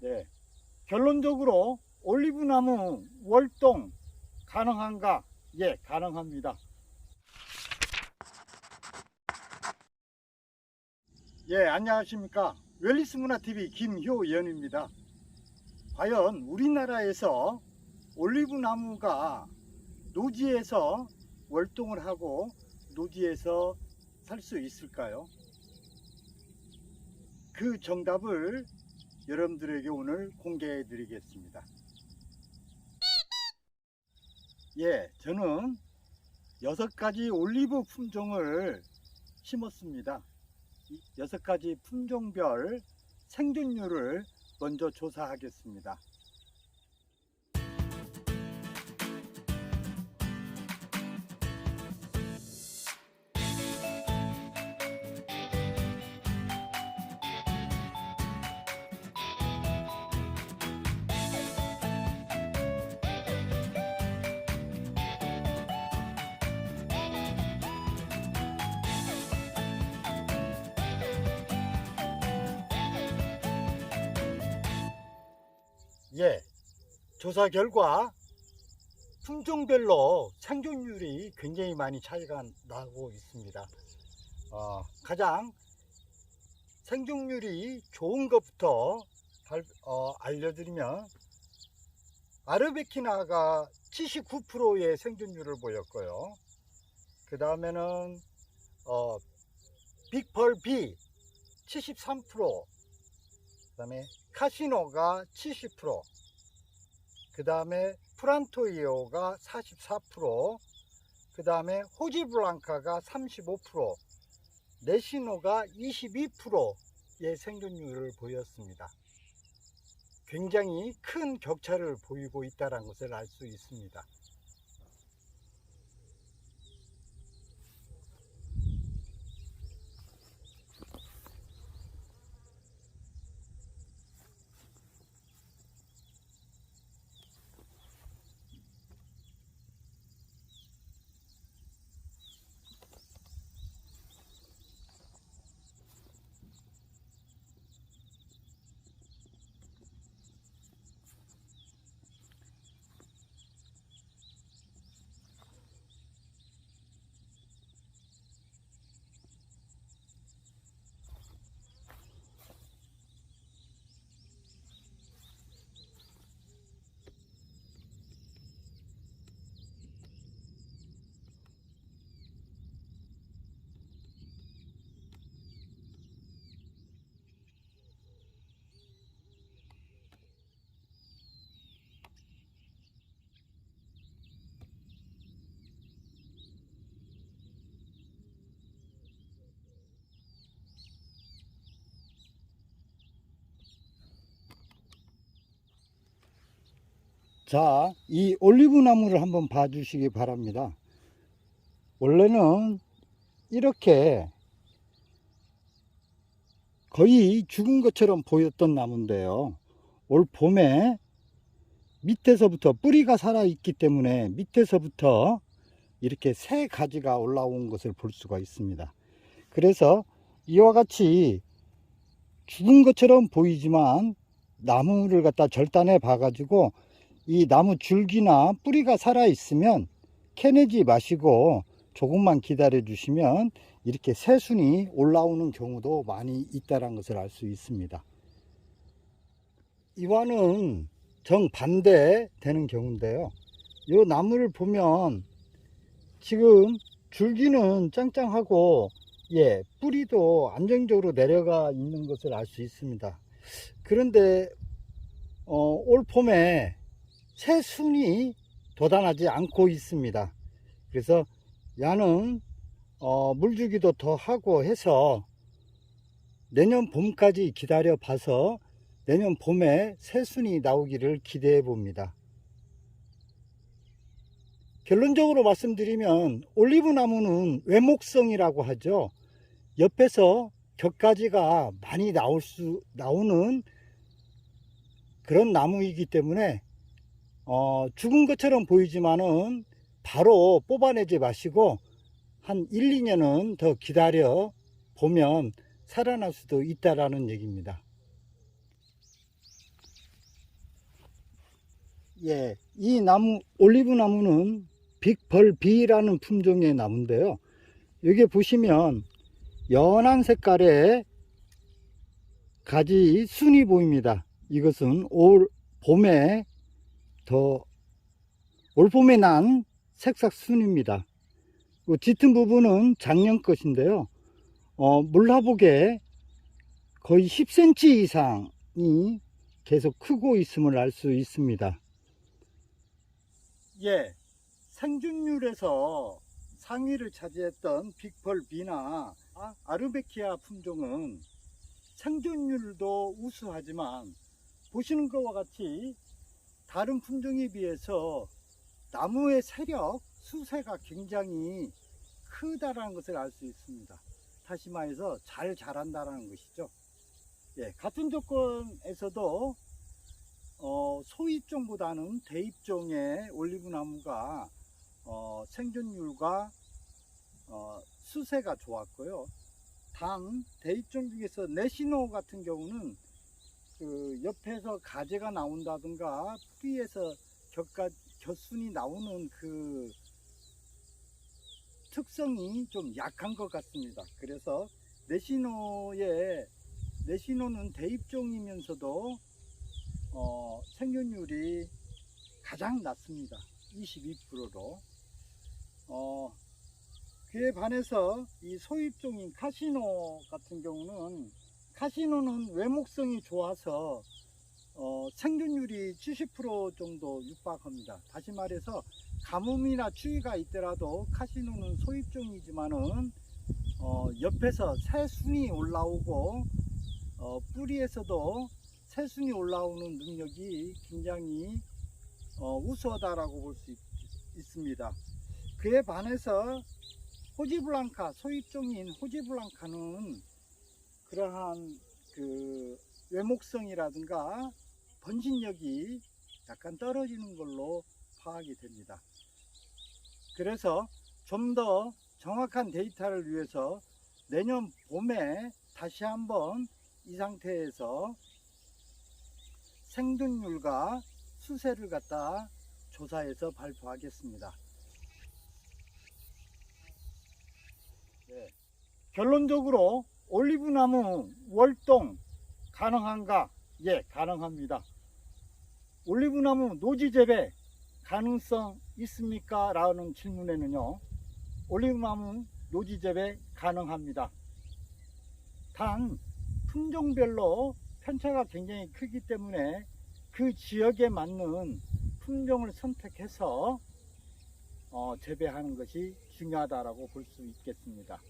네. 결론적으로 올리브나무 월동 가능한가? 예, 가능합니다. 예, 안녕하십니까. 웰리스 문화TV 김효연입니다. 과연 우리나라에서 올리브나무가 노지에서 월동을 하고 노지에서 살 수 있을까요? 그 정답을 여러분들에게 오늘 공개해 드리겠습니다. 예, 저는 여섯 가지 올리브 품종을 심었습니다. 이 여섯 가지 품종별 생존율을 먼저 조사하겠습니다. 예, 조사 결과 품종별로 생존율이 굉장히 많이 차이가 나고 있습니다. 어, 가장 생존율이 좋은 것부터 발- 어, 알려드리면 아르베키나가 79%의 생존율을 보였고요. 그 다음에는 어, 빅펄 B 73%, 그 다음에 카시노가 70%, 그 다음에 프란토이오가 44%, 그 다음에 호지블랑카가 35%, 네시노가 22%의 생존율을 보였습니다. 굉장히 큰 격차를 보이고 있다는 것을 알 수 있습니다. 자, 이 올리브 나무를 한번 봐주시기 바랍니다. 원래는 이렇게 거의 죽은 것처럼 보였던 나무인데요. 올 봄에 밑에서부터 뿌리가 살아있기 때문에 밑에서부터 이렇게 새 가지가 올라온 것을 볼 수가 있습니다. 그래서 이와 같이 죽은 것처럼 보이지만 나무를 갖다 절단해 봐 가지고 이 나무 줄기나 뿌리가 살아 있으면 캐내지 마시고 조금만 기다려 주시면 이렇게 새순이 올라오는 경우도 많이 있다는 것을 알 수 있습니다. 이와는 정반대 되는 경우인데요. 이 나무를 보면 지금 줄기는 짱짱하고 예, 뿌리도 안정적으로 내려가 있는 것을 알 수 있습니다. 그런데 어, 올 봄에 새순이 돋아나지 않고 있습니다. 그래서 야는 어, 물주기도 더 하고 해서 내년 봄까지 기다려 봐서 내년 봄에 새순이 나오기를 기대해 봅니다. 결론적으로 말씀드리면 올리브 나무는 외목성이라고 하죠. 옆에서 격가지가 많이 나올 수 나오는 그런 나무이기 때문에 어, 죽은 것처럼 보이지만은 바로 뽑아내지 마시고 한 1, 2년은 더 기다려 보면 살아날 수도 있다라는 얘기입니다. 예, 이 나무, 올리브 나무는 빅벌비라는 품종의 나무인데요. 여기 보시면 연한 색깔의 가지 순이 보입니다. 이것은 올 봄에 더, 올 봄에 난 색삭 순입니다. 그 짙은 부분은 작년 것인데요. 어, 물화복에 거의 10cm 이상이 계속 크고 있음을 알 수 있습니다. 예, 생존율에서 상위를 차지했던 빅펄 비나 아르베키아 품종은 생존율도 우수하지만 보시는 것과 같이 다른 품종에 비해서 나무의 세력, 수세가 굉장히 크다라는 것을 알 수 있습니다. 다시 말해서 잘 자란다라는 것이죠. 예, 같은 조건에서도 어, 소입종보다는 대입종의 올리브 나무가 어, 생존율과 어, 수세가 좋았고요. 단 대입종 중에서 네시노 같은 경우는 그 옆에서 가재가 나온다든가 뿌리에서 곁가, 곁순이 나오는 그 특성이 좀 약한 것 같습니다. 그래서 네시노의 네시노는 대입종이면서도 어, 생존율이 가장 낮습니다. 22%로. 어, 그에 반해서 이 소입종인 카시노 같은 경우는 카시노는 외목성이 좋아서 어, 생존율이 70% 정도 육박합니다. 다시 말해서 가뭄이나 추위가 있더라도 카시노는 소입종이지만은 어, 옆에서 새순이 올라오고 어, 뿌리에서도 새순이 올라오는 능력이 굉장히 어, 우수하다라고 볼 수 있습니다. 그에 반해서 호지블랑카 소입종인 호지블랑카는 그러한 그 외목성이라든가 번진력이 약간 떨어지는 걸로 파악이 됩니다. 그래서 좀 더 정확한 데이터를 위해서 내년 봄에 다시 한번 이 상태에서 생존율과 수세를 갖다 조사해서 발표하겠습니다. 네. 결론적으로 올리브 나무 월동 가능한가? 예, 가능합니다. 올리브 나무 노지 재배 가능성 있습니까? 라는 질문에는요, 올리브 나무 노지 재배 가능합니다. 단, 품종별로 편차가 굉장히 크기 때문에 그 지역에 맞는 품종을 선택해서 어, 재배하는 것이 중요하다고 볼 수 있겠습니다.